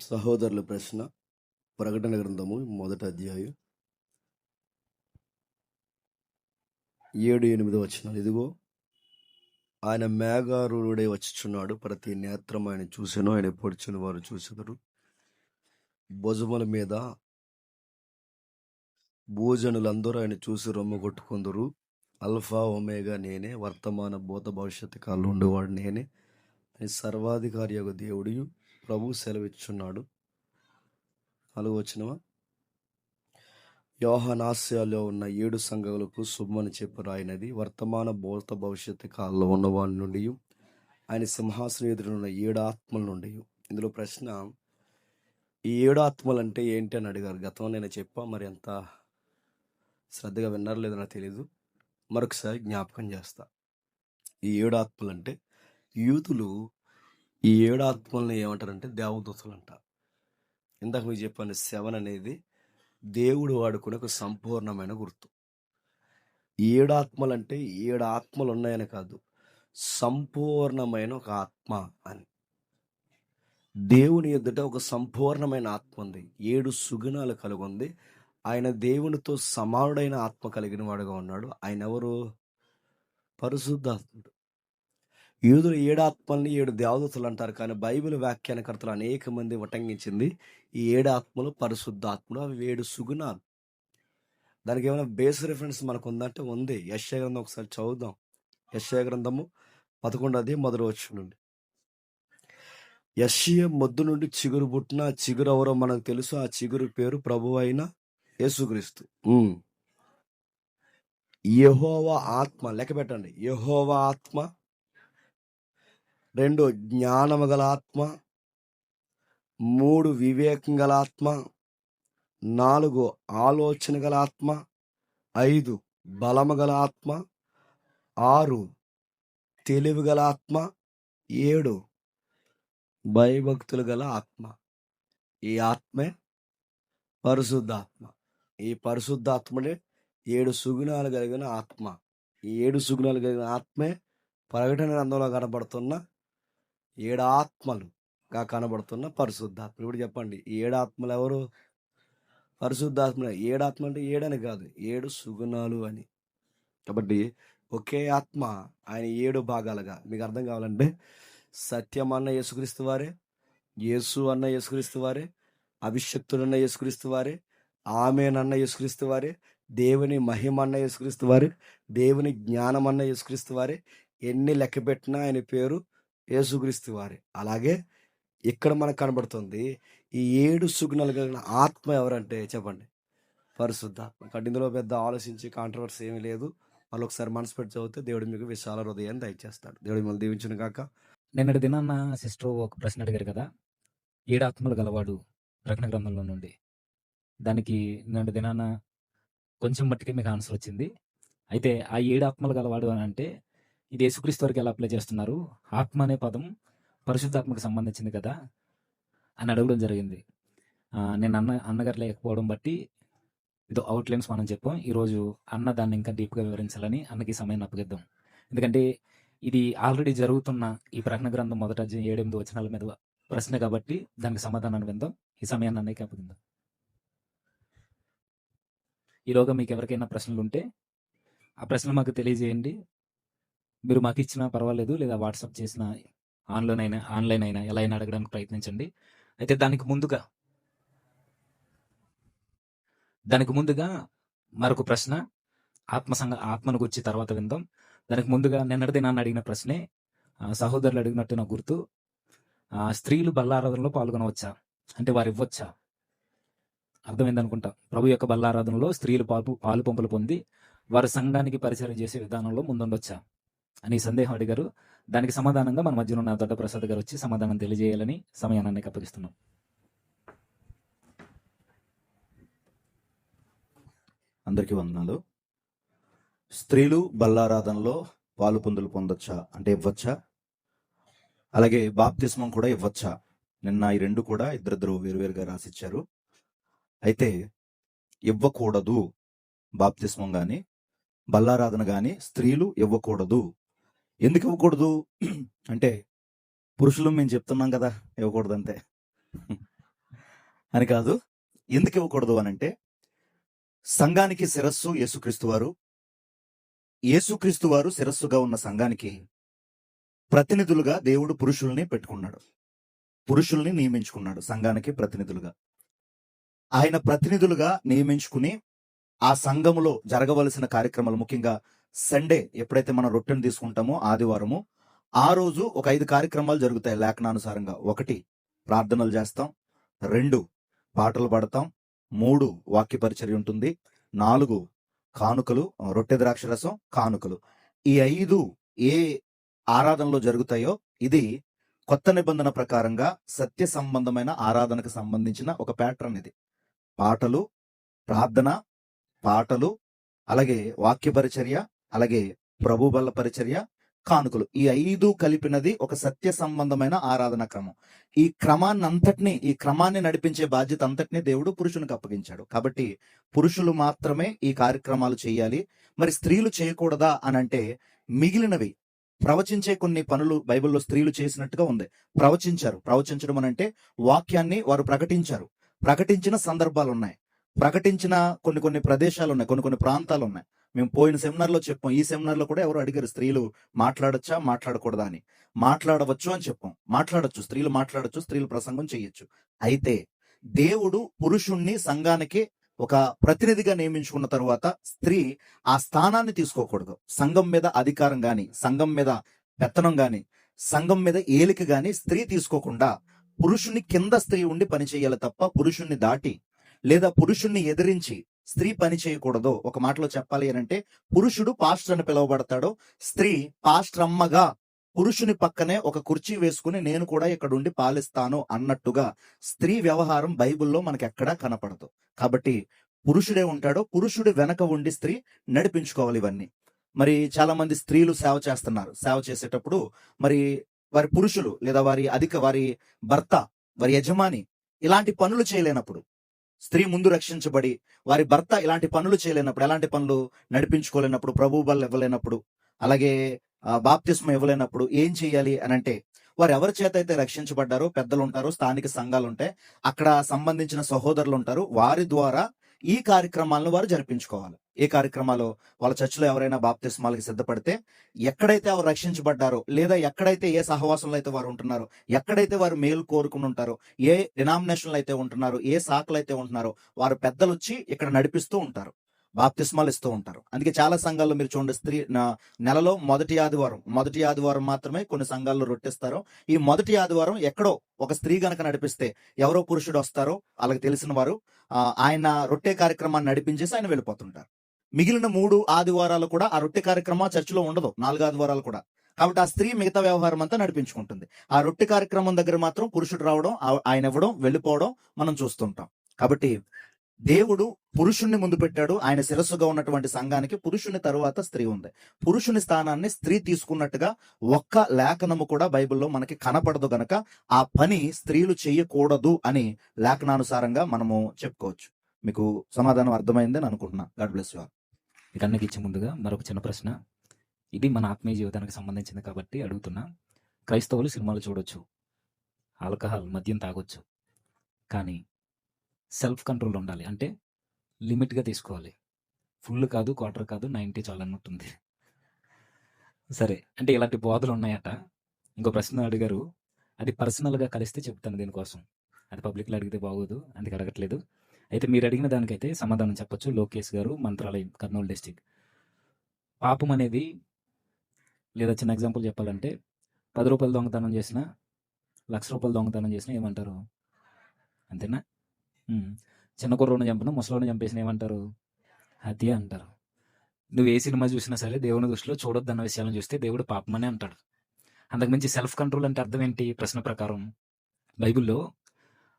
సహోదరుల ప్రశ్న ప్రకటన గ్రంథము మొదటి అధ్యాయం ఏడు ఎనిమిది వచ్చినాలు ఇదిగో ఆయన మేఘారుడే వచ్చుచున్నాడు. ప్రతి నేత్రం ఆయన చూసాను ఆయన పొడిచిన వారు చూసెదరు. భుజముల మీద భూజనులందరూ ఆయన చూసి రొమ్ము కొట్టుకుందరు. అల్ఫా ఒమేగా నేనే వర్తమాన భూత భవిష్యత్తు కాలంలో ఉండేవాడు నేనే. అని సర్వాధికారి యొక్క దేవుడు ప్రభు సెలవిచ్చున్నాడు నాలుగు వచ్చినవా యోహనాస్యాలో ఉన్న ఏడు సంఘములకు శుభమని చెప్పు రాయినది వర్తమాన భూత భవిష్యత్తు కాలంలో ఉన్న నుండి ఆయన సింహాసనం ఎదురున్న ఏడు ఆత్మల నుండి ఇందులో ప్రశ్న ఈ ఏడు ఆత్మలు అంటే ఏంటి అని అడిగారు. గతంలో నేను చెప్పా మరి ఎంత శ్రద్ధగా విన్నారో లేదో నాకు తెలీదు. మరొకసారి జ్ఞాపకం చేస్తా. ఈ ఏడు ఆత్మలు అంటే యూతులు ఈ ఏడు ఆత్మల్ని ఏమంటారంటే దేవదూతలు అంట ఇందాక మీకు చెప్పాను సెవెన్ అనేది దేవుడు వాడుకునే ఒక సంపూర్ణమైన గుర్తు. ఏడు ఆత్మలు అంటే ఏడు ఆత్మలు ఉన్నాయని కాదు సంపూర్ణమైన ఒక ఆత్మ అని. దేవుని ఎదుట ఒక సంపూర్ణమైన ఆత్మ ఉంది. ఏడు సుగుణాలు కలిగి ఉంది ఆయన దేవునితో సమానుడైన ఆత్మ కలిగిన వాడుగా ఉన్నాడు. ఆయన ఎవరు? పరిశుద్ధాత్ముడు. యూదులు ఏడు ఆత్మల్ని ఏడు దేవదూతలు అంటారు. కానీ బైబిల్ వ్యాఖ్యానకర్తలు అనేక మంది ఉటంకించింది ఈ ఏడు ఆత్మలు పరిశుద్ధాత్మలు. అవి ఏడు సుగుణాలు. దానికి ఏమైనా బేస్ రిఫరెన్స్ మనకు ఉందంటే ఉంది. యశ్య గ్రంథం ఒకసారి చదువుదాం. యశ్య గ్రంథము పదకొండది మొదలు వచ్చి నుండి. యశ్య మొద్దు నుండి చిగురు పుట్టిన చిగురు ఎవరో మనకు తెలుసు. ఆ చిగురు పేరు ప్రభు అయిన యేసుక్రీస్తు. యెహోవా ఆత్మ. లెక్క పెట్టండి. యెహోవా ఆత్మ రెండు జ్ఞానము గల ఆత్మ. మూడు వివేకం గల ఆత్మ. నాలుగు ఆలోచన గల ఆత్మ. ఐదు బలము గల ఆత్మ. ఆరు తెలివి గల ఆత్మ. ఏడు భయభక్తులు గల ఆత్మ. ఈ ఆత్మే పరిశుద్ధాత్మ. ఈ పరిశుద్ధాత్మనే ఏడు సుగుణాలు కలిగిన ఆత్మ. ఈ ఏడు సుగుణాలు కలిగిన ఆత్మే ప్రకటన గ్రంథంలో కనబడుతున్న ఏడు ఆత్మలుగా కనబడుతున్న పరిశుద్ధాత్మ ఇప్పుడు చెప్పండి ఏడాత్మలు ఎవరు? పరిశుద్ధాత్మ ఏడు అంటే ఏడని కాదు ఏడు సుగుణాలు అని. కాబట్టి ఒకే ఆత్మ ఆయన ఏడు భాగాలుగా. మీకు అర్థం కావాలంటే సత్యం అన్న యేసుక్రీస్తు వారే యేసు అన్న యేసుక్రీస్తు వారే అభిషక్తుడన్న యేసుక్రీస్తు వారే ఆమెనన్న యేసుక్రీస్తు వారే దేవుని మహిమ అన్న యేసుక్రీస్తు వారే దేవుని జ్ఞానం అన్న యేసుక్రీస్తు వారే ఎన్ని లెక్క పెట్టినా ఆయన పేరు యేసుక్రీస్తు వారే. అలాగే ఇక్కడ మనకు కనబడుతుంది ఈ ఏడు సుగ్నలు కలిగిన ఆత్మ ఎవరంటే చెప్పండి. పరిశుద్ధాత్మ కాబట్టి ఇందులో పెద్ద ఆలోచించి కాంట్రవర్సీ ఏమీ లేదు. వాళ్ళు ఒకసారి మనసు పెట్టి చదివితే దేవుడు మీకు విశాల హృదయాన్ని దయచేస్తాడు. దేవుడు మిమ్మల్ని దీవించిన కాక నిన్నటి దినాన్న సిస్టర్ ఒక ప్రశ్న అడిగారు కదా. ఏడు ఆత్మలు గలవాడు ప్రకటన గ్రంథంలో నుండి. దానికి నిన్నటి దినాన్న కొంచెం మట్టికి మీకు ఆన్సర్ వచ్చింది. అయితే ఆ ఏడు ఆత్మలు గలవాడు అని అంటే ఇది యేసుక్రీస్తు వరకు ఎలా అప్లై చేస్తున్నారు? ఆత్మ అనే పదం పరిశుద్ధాత్మకు సంబంధించింది కదా అని అడగడం జరిగింది. నేను అన్న అన్నగారు లేకపోవడం బట్టి ఇదో అవుట్లైన్స్ మనం చెప్పాం. ఈరోజు అన్న దాన్ని ఇంకా డీప్గా వివరించాలని అన్నకి సమయం అప్పగిద్దాం. ఎందుకంటే ఇది ఆల్రెడీ జరుగుతున్న ఈ ప్రకటన గ్రంథం మొదట ఏడెనిమిది వచనాల మీద ప్రశ్న కాబట్టి దానికి సమాధానాన్ని విందాం. ఈ సమయాన్ని అన్నయ్యకి అప్పగిందాం ఈలోగా మీకు ఎవరికైనా ప్రశ్నలు ఉంటే ఆ ప్రశ్నలు మాకు తెలియజేయండి. మీరు మాకు ఇచ్చినా పర్వాలేదు లేదా వాట్సాప్ చేసిన ఆన్లైన్ అయినా ఆన్లైన్ అయినా ఎలా అయినా అడగడానికి ప్రయత్నించండి. అయితే దానికి ముందుగా దానికి ముందుగా మరొక ప్రశ్న ఆత్మ సంఘ ఆత్మను గురించి తర్వాత విందాం. దానికి ముందుగా నిన్నటి నాన్న అడిగిన ప్రశ్నే సహోదరులు అడిగినట్టు నా గుర్తు స్త్రీలు బల్లారాధనలో పాల్గొనవచ్చా? అంటే వారు ఇవ్వచ్చా? అర్థమైందనుకుంటా. ప్రభు యొక్క బల్లారాధనలో స్త్రీలు పాలు పాలు పంపులు పొంది వారి సంఘానికి పరిచయం చేసే విధానంలో ముందుండొచ్చా? అని సందేహం అడిగారు. దానికి సమాధానంగా మన మధ్యలో ఉన్న దొడ్డప్రసాద్ గారు వచ్చి సమాధానం తెలియజేయాలని సమయాన్ని అప్పగిస్తున్నాం అందరికీ వందనాలు. స్త్రీలు బల్లారాధనలో పాలు పొందులు పొందొచ్చా? అంటే ఇవ్వచ్చా? అలాగే బాప్తిస్మం కూడా ఇవ్వచ్చా? నిన్న ఈ రెండు కూడా ఇద్దరిద్దరు వేరువేరుగా రాసిచ్చారు. అయితే ఇవ్వకూడదు బాప్తిస్మం కానీ బల్లారాధన కానీ స్త్రీలు ఇవ్వకూడదు. ఎందుకు ఇవ్వకూడదు? అంటే పురుషులు మేము చెప్తున్నాం కదా ఇవ్వకూడదు అంతే అని కాదు. ఎందుకు ఇవ్వకూడదు అని అంటే సంఘానికి శిరస్సు యేసుక్రీస్తు వారు. యేసుక్రీస్తు వారు శిరస్సుగా ఉన్న సంఘానికి ప్రతినిధులుగా దేవుడు పురుషుల్ని పెట్టుకున్నాడు. పురుషుల్ని నియమించుకున్నాడు సంఘానికి ప్రతినిధులుగా. ఆయన ప్రతినిధులుగా నియమించుకుని ఆ సంఘములో జరగవలసిన కార్యక్రమాలు ముఖ్యంగా సండే ఎప్పుడైతే మనం రొట్టెను తీసుకుంటామో ఆదివారము ఆ రోజు ఒక ఐదు కార్యక్రమాలు జరుగుతాయి లేఖనానుసారంగా. ఒకటి ప్రార్థనలు చేస్తాం. రెండు పాటలు పాడతాం. మూడు వాక్య పరిచర్య ఉంటుంది. నాలుగు కానుకలు రొట్టె ద్రాక్షరసం కానుకలు. ఈ ఐదు ఏ ఆరాధనలో జరుగుతాయో ఇది కొత్త నిబంధన ప్రకారంగా సత్య సంబంధమైన ఆరాధనకు సంబంధించిన ఒక ప్యాటర్న్ ఇది. పాటలు ప్రార్థన పాటలు అలాగే వాక్య పరిచర్య అలాగే ప్రభు బల పరిచర్య కానుకలు. ఈ ఐదు కలిపినది ఒక సత్య సంబంధమైన ఆరాధన క్రమం. ఈ క్రమాన్ని అంతటిని ఈ క్రమాన్ని నడిపించే బాధ్యత అంతటిని దేవుడు పురుషునికి అప్పగించాడు. కాబట్టి పురుషులు మాత్రమే ఈ కార్యక్రమాలు చేయాలి. మరి స్త్రీలు చేయకూడదా అని అంటే మిగిలినవి ప్రవచించే కొన్ని పనులు బైబిల్లో స్త్రీలు చేసినట్టుగా ఉంది. ప్రవచించారు. ప్రవచించడం అని అంటే వాక్యాన్ని వారు ప్రకటించారు. ప్రకటించిన సందర్భాలు ఉన్నాయి ప్రకటించిన కొన్ని కొన్ని ప్రదేశాలు ఉన్నాయి కొన్ని కొన్ని ప్రాంతాలు ఉన్నాయి మేము పోయిన సెమినార్లో చెప్పాం ఈ సెమినార్లో కూడా ఎవరు అడిగారు స్త్రీలు మాట్లాడొచ్చా మాట్లాడకూడదా అని. మాట్లాడవచ్చు అని చెప్పాం. మాట్లాడొచ్చు స్త్రీలు మాట్లాడొచ్చు స్త్రీలు ప్రసంగం చేయొచ్చు అయితే దేవుడు పురుషుణ్ణి సంఘానికి ఒక ప్రతినిధిగా నియమించుకున్న తరువాత స్త్రీ ఆ స్థానాన్ని తీసుకోకూడదు. సంఘం మీద అధికారం గాని సంఘం మీద పెత్తనం గాని సంఘం మీద ఏలిక గాని స్త్రీ తీసుకోకుండా పురుషుని కింద స్త్రీ ఉండి పనిచేయాలి తప్ప పురుషుణ్ణి దాటి లేదా పురుషుణ్ణి ఎదిరించి స్త్రీ పని చేయకూడదు. ఒక మాటలో చెప్పాలి అని అంటే పురుషుడు పాస్టర్ అని పిలువబడతాడు. స్త్రీ పాస్ట్రమ్మగా పురుషుని పక్కనే ఒక కుర్చీ వేసుకుని నేను కూడా ఇక్కడ ఉండి పాలిస్తాను అన్నట్టుగా స్త్రీ వ్యవహారం బైబిల్లో మనకి ఎక్కడా కనపడదు. కాబట్టి పురుషుడే ఉంటాడో పురుషుడి వెనక ఉండి స్త్రీ నడిపించుకోవాలి ఇవన్నీ. మరి చాలా మంది స్త్రీలు సేవ చేస్తున్నారు. సేవ చేసేటప్పుడు మరి వారి పురుషులు లేదా వారి అధిక వారి భర్త వారి యజమాని ఇలాంటి పనులు చేయలేనప్పుడు స్త్రీ ముందు రక్షించబడి వారి భర్త ఇలాంటి పనులు చేయలేనప్పుడు ఎలాంటి పనులు నడిపించుకోలేనప్పుడు ప్రభు ఇవ్వలేనప్పుడు అలాగే బాప్తిస్మ ఇవ్వలేనప్పుడు ఏం చేయాలి అని అంటే వారు ఎవరి చేత అయితే రక్షించబడ్డారో పెద్దలు ఉంటారు స్థానిక సంఘాలు ఉంటాయి అక్కడ సంబంధించిన సహోదరులు ఉంటారు వారి ద్వారా ఈ కార్యక్రమాలను వారు జరిపించుకోవాలి. ఏ కార్యక్రమాలు వాళ్ళ చర్చిలో ఎవరైనా బాప్తిస్మాలకి సిద్ధపడితే ఎక్కడైతే వారు రక్షించబడ్డారో లేదా ఎక్కడైతే ఏ సహవాసంలో అయితే వారు ఉంటున్నారో ఎక్కడైతే వారు మేలు కోరుకుని ఉంటారో ఏ డినామినేషన్లు అయితే ఉంటున్నారో ఏ శాఖలు అయితే ఉంటున్నారో వారు పెద్దలు వచ్చి ఇక్కడ నడిపిస్తూ ఉంటారు బాప్తిస్మాలు ఇస్తూ ఉంటారు. అందుకే చాలా సంఘాల్లో మీరు చూడండి స్త్రీ నెలలో మొదటి ఆదివారం మొదటి ఆదివారం మాత్రమే కొన్ని సంఘాల్లో రొట్టిస్తారు. ఈ మొదటి ఆదివారం ఎక్కడో ఒక స్త్రీ గనక నడిపిస్తే ఎవరో పురుషుడు వస్తారో వాళ్ళకి తెలిసిన వారు ఆయన రొట్టె కార్యక్రమాన్ని నడిపించేసి ఆయన వెళ్ళిపోతుంటారు. మిగిలిన మూడు ఆదివారాలు కూడా ఆ రొట్టె కార్యక్రమం చర్చిలో ఉండదు. నాలుగు ఆదివారాలు కూడా. కాబట్టి ఆ స్త్రీ మిగతా వ్యవహారం అంతా నడిపించుకుంటుంది. ఆ రొట్టె కార్యక్రమం దగ్గర మాత్రం పురుషుడు రావడం ఆయన ఇవ్వడం వెళ్ళిపోవడం మనం చూస్తుంటాం. కాబట్టి దేవుడు పురుషుణ్ణి ముందు పెట్టాడు. ఆయన శిరస్సుగా ఉన్నటువంటి సంఘానికి పురుషుని తరువాత స్త్రీ ఉంది. పురుషుని స్థానాన్ని స్త్రీ తీసుకున్నట్టుగా ఒక్క లేఖనము కూడా బైబిల్లో మనకి కనపడదు గనక ఆ పని స్త్రీలు చేయకూడదు అని లేఖనానుసారంగా మనము చెప్పుకోవచ్చు. మీకు సమాధానం అర్థమైందని అనుకుంటున్నా. గాడ్ బ్లెస్ యూ వీటన్నికి ఇచ్చే ముందుగా మరొక చిన్న ప్రశ్న. ఇది మన ఆత్మీయ జీవితానికి సంబంధించింది కాబట్టి అడుగుతున్నా. క్రైస్తవులు సినిమాలు చూడొచ్చు. ఆల్కహాల్ మద్యం తాగొచ్చు. కానీ సెల్ఫ్ కంట్రోల్ ఉండాలి. అంటే లిమిట్గా తీసుకోవాలి. ఫుల్ కాదు క్వార్టర్ కాదు నైంటీ చాలు అన్నట్టుంది సరే అంటే ఇలాంటి బోధలు ఉన్నాయట. ఇంకో ప్రశ్న అడిగారు. అది పర్సనల్గా కలిస్తే చెప్తాను దీనికోసం. అది పబ్లిక్లో అడిగితే బాగోదు అందుకే అడగట్లేదు. అయితే మీరు అడిగిన దానికైతే సమాధానం చెప్పొచ్చు. లోకేష్ గారు మంత్రాలయం కర్నూలు డిస్టిక్. పాపం అనేది లేదా చిన్న ఎగ్జాంపుల్ చెప్పాలంటే పది రూపాయలు దొంగతనం చేసిన లక్ష రూపాయలు దొంగతనం చేసినా ఏమంటారు? అంతేనా? చిన్న కుర్రోని చంపిన ముసలోని చంపేసిన ఏమంటారు? హత్య అంటారు. నువ్వు ఏ సినిమా చూసినా సరే దేవుని దృష్టిలో చూడొద్దన్న విషయాలను చూస్తే దేవుడు పాపమనే అంటాడు. అంతకుమించి సెల్ఫ్ కంట్రోల్ అంటే అర్థం ఏంటి? ప్రశ్న ప్రకారం. బైబిల్లో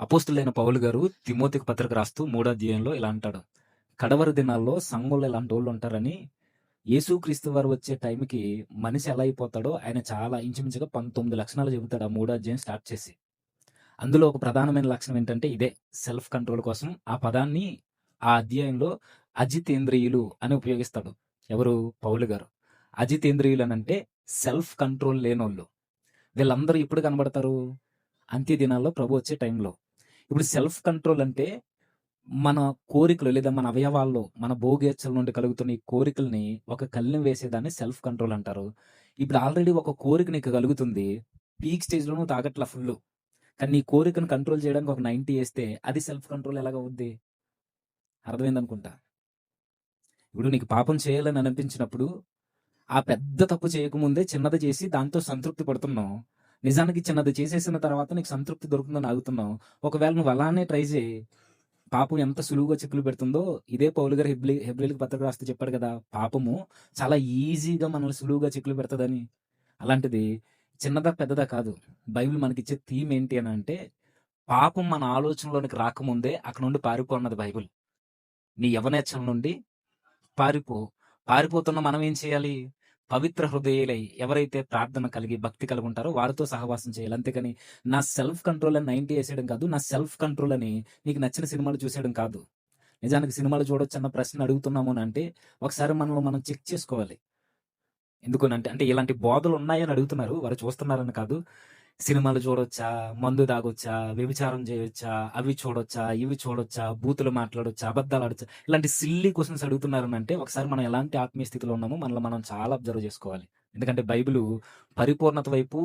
అపోస్తులైన పౌలు గారు తిమోతికి పత్రిక రాస్తూ మూడో అధ్యాయంలో ఇలా అంటాడు. కడవరి దినాల్లో సంఘంలో ఇలాంటి వాళ్ళు ఉంటారని యేసుక్రీస్తు వారు వచ్చే టైంకి మనిషి ఎలా అయిపోతాడో ఆయన చాలా ఇంచుమించుగా పంతొమ్మిది లక్షణాలు చెబుతాడు ఆ మూడో అధ్యాయం స్టార్ట్ చేసి. అందులో ఒక ప్రధానమైన లక్షణం ఏంటంటే ఇదే సెల్ఫ్ కంట్రోల్ కోసం ఆ పదాన్ని ఆ అధ్యాయంలో అజితేంద్రియులు అని ఉపయోగిస్తాడు ఎవరు? పౌలు గారు. అజితేంద్రియులు అని అంటే సెల్ఫ్ కంట్రోల్ లేనోళ్ళు. వీళ్ళందరూ ఎప్పుడు కనబడతారు? అంత్య దినాల్లో ప్రభు వచ్చే టైంలో. ఇప్పుడు సెల్ఫ్ కంట్రోల్ అంటే మన కోరికలు లేదా మన అవయవాల్లో మన భోగేచ్చల నుండి కలుగుతున్న ఈ కోరికల్ని ఒక కళ్ళెం వేసేదాన్ని సెల్ఫ్ కంట్రోల్ అంటారు. ఇప్పుడు ఆల్రెడీ ఒక కోరిక నీకు కలుగుతుంది. పీక్ స్టేజ్లో నువ్వు తాగట్లా ఫుల్ కానీ నీ కోరికను కంట్రోల్ చేయడానికి ఒక నైన్టీ వేస్తే అది సెల్ఫ్ కంట్రోల్ ఎలాగ అవుద్ది? అర్థమైంది అనుకుంటా. ఇప్పుడు నీకు పాపం చేయాలని అనిపించినప్పుడు ఆ పెద్ద తప్పు చేయకముందే చిన్నది చేసి దాంతో సంతృప్తి పడుతున్నావు. నిజానికి చిన్నది చేసేసిన తర్వాత నీకు సంతృప్తి దొరుకుతుందని ఆగుతున్నావు. ఒకవేళ నువ్వు అలానే ట్రై చేయి. పాపం ఎంత సులువుగా చిక్కులు పెడుతుందో ఇదే పౌలు గారు హెబ్లి హెబ్రిల్కి పత్రిక రాస్తూ చెప్పాడు కదా పాపము చాలా ఈజీగా మనల్ని సులువుగా చిక్కులు పెడుతుందని. అలాంటిది చిన్నదా పెద్దదా కాదు. బైబిల్ మనకిచ్చే థీమ్ ఏంటి అని అంటే పాపం మన ఆలోచనలోనికి రాకముందే అక్కడ నుండి పారిపోన్నది బైబిల్. నీ యవనేచ్చల నుండి పారిపో. పారిపోతున్న మనం ఏం చేయాలి? పవిత్ర హృదయులై ఎవరైతే ప్రార్థన కలిగి భక్తి కలిగి ఉంటారో వారితో సహవాసం చేయాలి. అంతేకాని నా సెల్ఫ్ కంట్రోల్ అని నైన్టీ వేసేయడం కాదు నా సెల్ఫ్ కంట్రోల్ అని నీకు నచ్చిన సినిమాలు చూసేయడం కాదు. నిజానికి సినిమాలు చూడొచ్చు అన్న ప్రశ్న అడుగుతున్నాము అని అంటే ఒకసారి మనల్ని మనం చెక్ చేసుకోవాలి. ఎందుకనంటే అంటే ఇలాంటి బోధలు ఉన్నాయని అడుగుతున్నారు వారు చూస్తున్నారని కాదు. సినిమాలు చూడొచ్చా? మందు తాగొచ్చా? వ్యభిచారం చేయొచ్చా? అవి చూడొచ్చా? ఇవి చూడొచ్చా? బూతులు మాట్లాడొచ్చా? అబద్ధాలు ఆడొచ్చా? ఇలాంటి సిల్లీ క్వశ్చన్స్ అడుగుతున్నారని అంటే ఒకసారి మనం ఎలాంటి ఆత్మీయ స్థితిలో ఉన్నామో మనల్ని మనం చాలా అబ్జర్వ్ చేసుకోవాలి. ఎందుకంటే బైబిల్ పరిపూర్ణత వైపు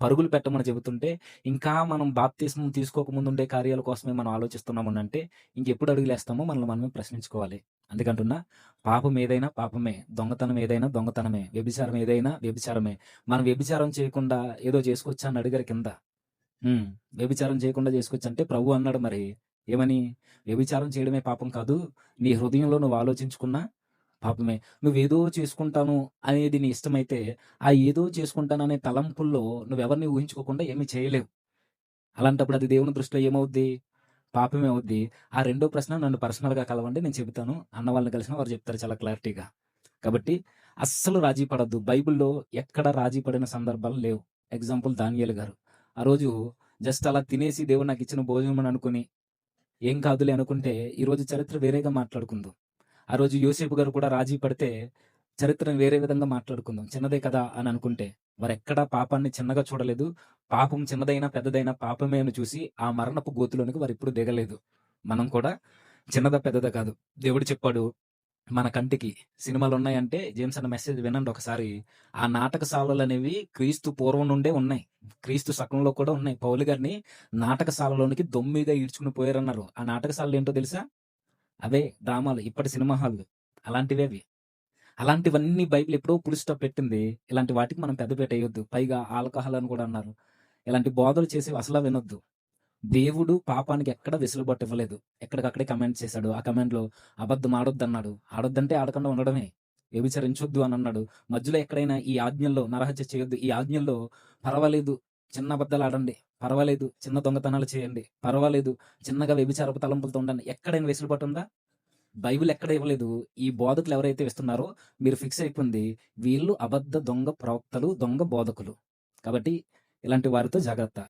పరుగులు పెట్టమని చెబుతుంటే ఇంకా మనం బాప్తీసం తీసుకోకముందు ఉండే కార్యాల కోసమే మనం ఆలోచిస్తున్నాము అంటే ఇంకెప్పుడు అడుగులేస్తామో మనల్ని మనమే ప్రశ్నించుకోవాలి. అందుకంటున్నా పాపం ఏదైనా పాపమే దొంగతనం ఏదైనా దొంగతనమే వ్యభిచారం ఏదైనా వ్యభిచారమే. మనం వ్యభిచారం చేయకుండా ఏదో చేసుకోవచ్చా అని అడిగారు కింద. వ్యభిచారం చేయకుండా చేసుకోవచ్చంటే ప్రభు అన్నాడు మరి. ఏమని? వ్యభిచారం చేయడమే పాపం కాదు నీ హృదయంలో నువ్వు ఆలోచించుకున్నా పాపమే నువ్వేదో చేసుకుంటాను అనేది నీ ఇష్టమైతే ఆ ఏదో చేసుకుంటాను అనే తలంపుల్లో నువ్వెవరిని ఊహించుకోకుండా ఏమీ చేయలేవు. అలాంటప్పుడు అది దేవుని దృష్టిలో ఏమవుద్ది? పాపమే అవుద్ది. ఆ రెండో ప్రశ్న నన్ను పర్సనల్గా కలవండి నేను చెబుతాను. అన్న వాళ్ళని కలిసిన వారు చెప్తారు చాలా క్లారిటీగా. కాబట్టి అస్సలు రాజీ పడద్దు. బైబిల్లో ఎక్కడ రాజీ పడిన సందర్భాలు లేవు. ఎగ్జాంపుల్ దానియలు గారు. ఆ రోజు జస్ట్ అలా తినేసి దేవుడు నాకు ఇచ్చిన భోజనం అని అనుకుని ఏం కాదులే అనుకుంటే ఈరోజు చరిత్ర వేరేగా మాట్లాడుకుందాం. ఆ రోజు యోసేపు గారు కూడా రాజీ పడితే చరిత్రను వేరే విధంగా మాట్లాడుకుందాం. చిన్నదే కదా అని అనుకుంటే వారు ఎక్కడా పాపాన్ని చిన్నగా చూడలేదు. పాపం చిన్నదైనా పెద్దదైనా పాపమే అని చూసి ఆ మరణపు గోతులోనికి వారు ఇప్పుడు దిగలేదు. మనం కూడా చిన్నదా పెద్దదా కాదు. దేవుడు చెప్పాడు మన కంటికి సినిమాలు ఉన్నాయంటే జేమ్స్ అన్న మెసేజ్ వినండి ఒకసారి. ఆ నాటకశాలలు అనేవి క్రీస్తు పూర్వం నుండే ఉన్నాయి. క్రీస్తు సకంలో కూడా ఉన్నాయి. పౌలు గారిని నాటకశాలలోనికి దొమ్మిగా ఈడ్చుకుని పోయారన్నారు. ఆ నాటకశాలలు ఏంటో తెలుసా? అవే డ్రామాలు ఇప్పటి సినిమా హాల్ అలాంటివే అవి. అలాంటివన్నీ బైబిల్ ఎప్పుడో పులి స్టాప్ పెట్టింది. ఇలాంటి వాటికి మనం పెద్దపేట వేయొద్దు. పైగా ఆల్కహాల్ అని కూడా అన్నారు. ఇలాంటి బోధలు చేసి అసలు వినొద్దు. దేవుడు పాపానికి ఎక్కడ వెసులుబాటు ఇవ్వలేదు ఎక్కడికక్కడే కమెంట్ చేశాడు. ఆ కమెంట్లో అబద్ధం ఆడొద్దు అన్నాడు ఆడొద్దంటే ఆడకుండా ఉండడమే. వ్యభిచరించొద్దు అని అన్నాడు. మధ్యలో ఎక్కడైనా ఈ ఆజ్ఞల్లో నరహత్య చేయొద్దు. ఈ ఆజ్ఞల్లో పర్వాలేదు. చిన్న అబద్ధాలు ఆడండి. పర్వాలేదు చిన్న దొంగతనాలు చేయండి. పర్వాలేదు చిన్నగా వ్యభిచారపు తలంపులతో ఉండండి. ఎక్కడైనా వెసులుబాటు ఉందా? బైబిల్ ఎక్కడ ఇవ్వలేదు. ఈ బోధకులు ఎవరైతే ఇస్తున్నారో మీరు ఫిక్స్ అయిపోయింది వీళ్ళు అబద్ధ దొంగ ప్రవక్తలు దొంగ బోధకులు. కాబట్టి ఇలాంటి వారితో జాగ్రత్త.